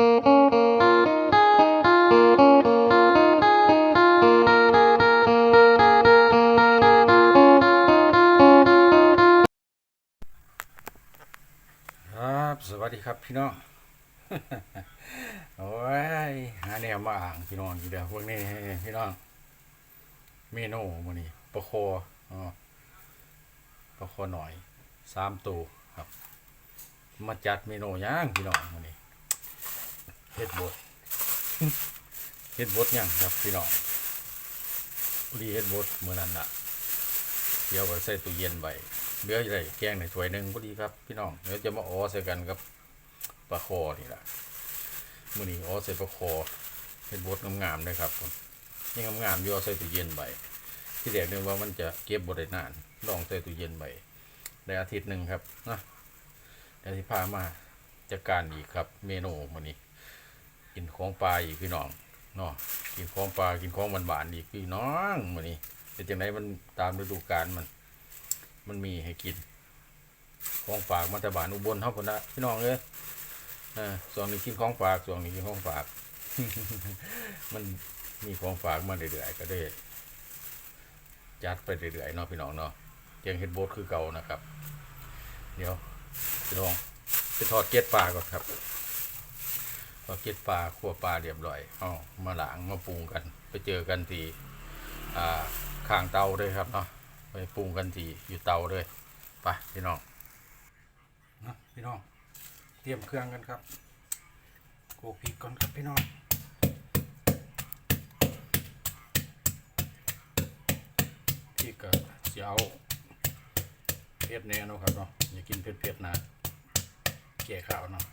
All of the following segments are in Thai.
ครับสวัสดีครับพี่น้อง โอ้ยหาแนวมาอ่างพี่น้องอยู่เดียวพวกนี้พี่น้องเมนูมื้อนี้ปลาโคอ๋อปลาโคหน่อยสามตัวครับ มาจัดเมนูย่างพี่น้องมื้อนี้ เฮ็ดบดเฮ็ดบดย่างครับพี่น้องพอดีเฮ็ดบดเมื้อนั้นน่ะ เดี๋ยวไปใส่ตู้เย็นไว้เหลืออยู่ได้แกงในถ้วยหนึ่งพอดีครับพี่น้องเดี๋ยวจะมาอ้อใส่กันกับปลาโคนี่ล่ะมื้อนี้อ้อใส่ปลาโคเฮ็ดบดงามๆเลยครับผมนี่งามๆอยู่เอาใส่ตู้เย็นไว้ที่แรกนึกว่ามันจะเก็บบ่ได้นานลองใส่ตู้เย็นไว้ได้อาทิตย์หนึ่งครับนะเดี๋ยวที่พามาจัดการอีกครับ เมนูมื้อนี้ กินของปลาอีกพี่น้องเนาะกินของปลากินของหวานๆอีกพี่น้องมื้อนี้เป็นจังไดมันตามฤดูกาลมัน มันมีให้กิน ของฝากมาแต่บานอุบลเฮาพุ่นนะพี่น้องเอ้ยอ่าส่วนนี้กินของฝากส่วนนี้กินของฝาก มันมีของฝากมาเรื่อยๆก็ได้จัดไปเรื่อยๆเนาะพี่น้องเนาะเกียงเฮ็ดโบสคือเก่านะครับ เดี๋ยวพี่น้องไปทอดเกล็ดปลาก่อนครับ ทอดเกล็ดปลาคั่วปลาเรียบร้อยเอามาหลางมาปรุงกัน ไปเจอกันที่อ่าข้างเตาด้วยครับเนาะไปปรุงกันที่อยู่เตาด้วยไปพี่น้องนะพี่น้องเตรียมเครื่องกันครับโขกพริกก่อนครับพี่น้องพี่ก็จะเอาเผ็ดแน่นะครับเนาะอย่ากินเผ็ดๆนะแก่ข้าวเนาะ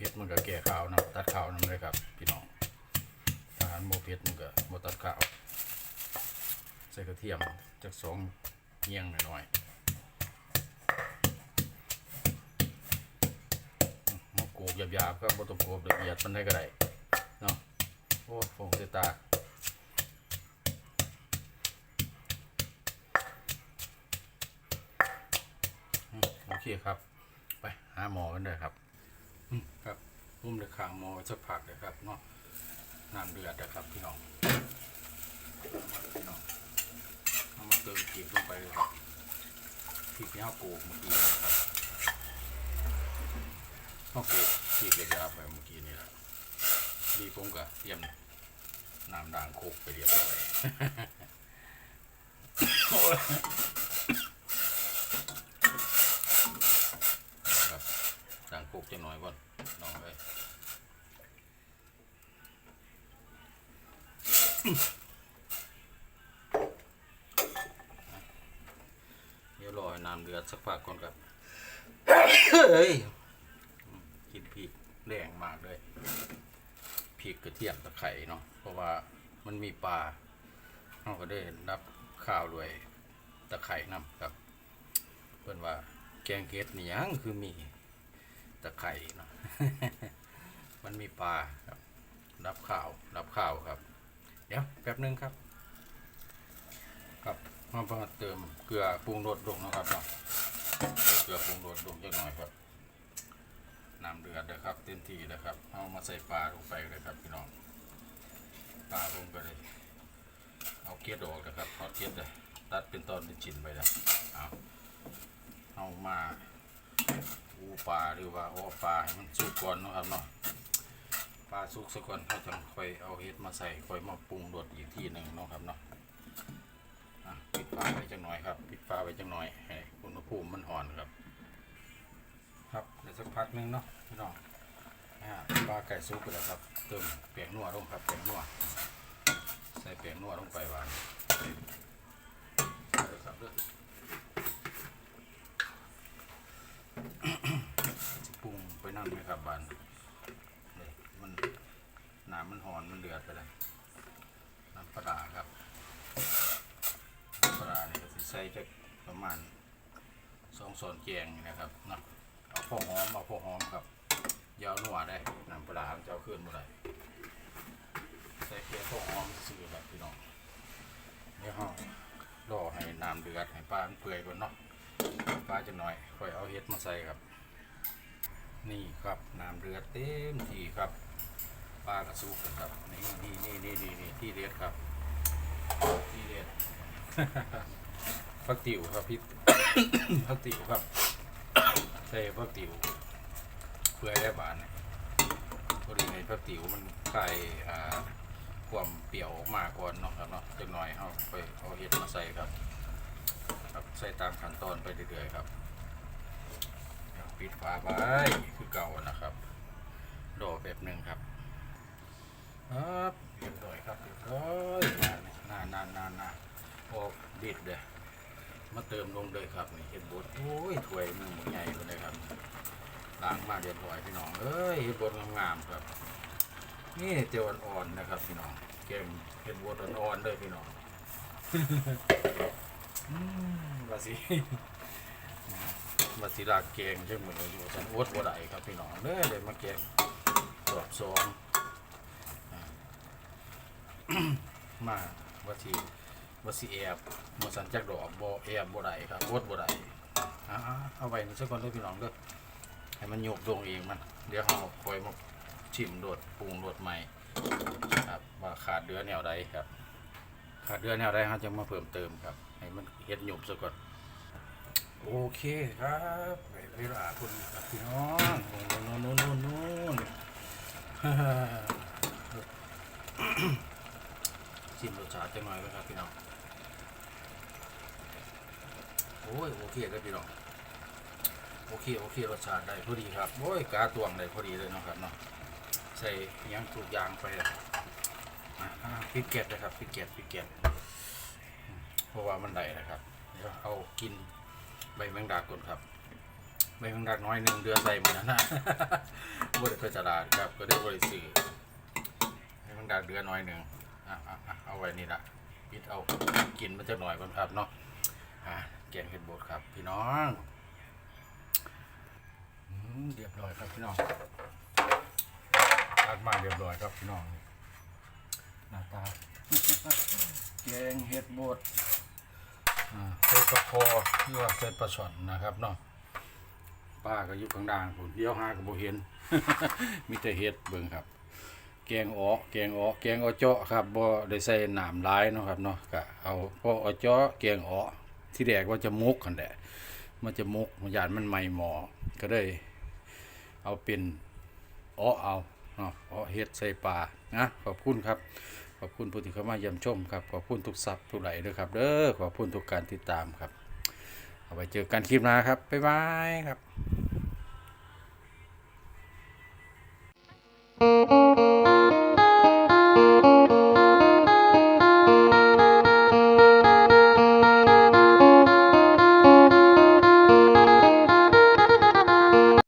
เผ็ดมันก็แก่ขาวนะตัดขาวนั่นเลยครับ พี่น้องอาหารโมเผ็ดมันก็โมตัดขาว ใส่กระเทียมจากสองเงียงหน่อยๆมาโกกหยาบๆครับบ่ต้องโกกละเอียดมันได้ก็ได้เนาะโอ้ฟงเสยตาโอเคครับ ไปหาหมอกันเลยครับ ครับพุ่มเลยขางมอสักพักเลยครับเนาะน้ำเดือดนะครับพี่น้องพี่น้องเอามาเติมพริกลงไปเลยครับพริกที่เราโขลกเมื่อกี้นะครับเราโขลกพริกเลยครับไปเมื่อกี้นี่แหละดีผมก็เตรียมน้ำด่างโขลกไปเรียบร้อย นะครับ ต่างปลูกจะน้อยก่อนน้องเลยเดี๋ยวรอให้น้ำเดือดสักพักก่อนครับเฮ้ยกินพริกแรงมากเลยพริกกระเทียมตะไคร่เนาะเพราะว่ามันมีปลาเราก็ได้รับข้าวด้วยตะไคร่น้ำครับเพิ่อนว่าแกงเห็ดนี่ยังคือมี ตะไคร่เนาะมันมีปลาครับ รับข้าว รับข้าวครับ เดี๋ยวแป๊บหนึงครับครับมาเพิ่มเติมเกลือปรุงรสลงนะครับเนาะเกลือปรุงรสลงจักหน่อยครับน้ำเดือดนะครับ เต็มที่แล้วครับเอามาใส่ปลาลงไปเลยครับพี่น้องปลาผมก็เลย เอาเกล็ดออกนะครับทอดเกล็ดเลยตัดเป็นตอนเป็นชิ้นไปแล้วเอาเอามา อูปลาหรือว่าอ้อปลาให้มันสุกก่อนเนาะครับเนาะปลาสุกสักก่อนเขาจะค่อยเอาเห็ดมาใส่ค่อยมาปรุงรสอีกทีหนึ่งเนาะครับเนาะปิดฝาไว้จังหน่อยครับปิดฝาไว้จังหน่อยให้อุณหภูมิมันห่อนครับ ครับเดี๋ยวสักพักนึงเนาะพี่น้องปลาไก่สุกไปแล้วครับเติมเปียกนัวลงครับเปียกนัวใส่เปียกนัวลงไปวานใส่เลยครับเด้อ สิปรุง ไปนั่ไหมครับบานนี่มันน้ำมันหอนมันเดือดไปเลยน้ำปลาครับน้ำปลาร้านี่ก็สิใส่จะประมาณสองส่วนแกงนี่นะครับเนาะเอาพอหอมเอาพอหอมครับยาวนัวได้น้ำปลาร้ามันจะเอาขึ้นเมื่อไหร่ใส่เพียงพอหอมซื่อครับพี่น้องเดี๋ยวเรารอให้น้ำเดือดให้ปลามันเปื่อยก่อนเนาะปลาจะหน่อยค่อยเอาเห็ดมาใส่ครับ นี่ครับน้ำเดือดเต็มที่ครับปลากระสุกครับนี่นี่นี่นี่นี่นี่ที่เด็ดครับ ที่เด็ดพักติ๋วครับพี่พักติ๋วครับใช่พักติ๋วเพื่อได้บานพอดีในพักติ๋วมันคลายอ่าความเปรี้ยวออกมาก่อนเนาะครับเนาะจักหน่อยเอาไปเอาเห็ดมาใส่ครับ ครับใส่ตามขั้นตอนไปเรื่อยๆครับ ปิดฝาไว้คือเก่านะครับรอแบบหนึ่งครับครับเรียบร้อยครับเรียบร้อยนานนานนานนานออกดิดเลยมาเติมลงเลยครับนี่เห็ดบดโอ้ยถ้วยหนึ่งใหญ่เลยครับล้างมาเรียบร้อยพี่น้องเอ้ยเห็ดบดงามๆครับ นี่เจียวอ่อนๆนะครับพี่น้องเกมเห็ดบดอ่อนๆเลยพี่น้องอืมว่าสิ มาสิลาเกงใช่เหมือนอยู่สันอดบ่ได้ครับพี่น้องเด้อเลยมาเกงรอบสองมาว่าสิว่าสิแอบมาสันจักดอกบ่แอบบ่ได้ครับอดบ่ได้อ่เอาไว้นี่สักก่อนเด้อพี่น้องเด้อให้มันโยกโดงเองมัน เดี๋ยวเราคอยมาชิมโดดปรุงโดดใหม่ครับว่าขาดเดือแนวใดครับ ขาดเดือแนวใดเราจะมาเพิ่มเติมครับ ให้มันเฮ็ดหยบซะก่อน โอเคครับได้เวลาคนครับพี่น้องโน่นโน่นนู่นนู่นฮ่าฮ่าชิมรสชาติจังหน่อยไหมครับพี่น้องโอ้ยโอเคครับพี่น้องโอเคโอเครสชาติได้พอดีครับโอ้ยกาตวงได้พอดีเลยเนาะครับเนาะใส่ยังทุกยางไปพิกเก็ดนะครับพิกเก็ดพริกเก็ดเพราะว่ามันได้นะครับเดี๋ยวเอากิน ใบแมงดาก่อนครับใบแมงดาน้อยหนึ่งเดือนใส่หมดนะนะบริเวณตลาดครับก็ได้บริสื่อใบแมงดาเดือนน้อยหนึ่งเอาไว้นี่ละปิดเอากินมันจะหน่อยก่อนครับเนาะแกงเห็ดบดครับ พี่น้องเรียบร้อยครับพี่น้องตักมาเรียบร้อยครับพี่น้องหน้าตาแกงเห็ดบด เส้นปลาคอหรือว่าเส้นปลาช่อนนะครับเนาะป้าก็อยู่ข้างด่างผมเดี๋ยวหาก็บ่เห็น มีแต่เห็ดเบิ่งครับ แกงอ้อแกงอ้อแกงอ้อเจาะครับบ่ได้ใส่น้ำหลายเนาะครับเนาะก็เอาพออ้อเจาะแกงอ้อที่แรกว่าจะมุกกันแหละมันจะมุกมันยานมันไม่หมอก็เลยเอาเป็นอ้อเอาเนาะอ้อเฮ็ดใส่ปลานะขอบคุณครับ ขอบคุณผู้ที่เข้ามาเยี่ยมชมครับ ขอบคุณทุกซับทุกไหลด้วยครับเด้อขอบคุณทุกการติดตามครับ เอาไว้เจอกันคลิปหน้าครับ บ๊ายบายครับ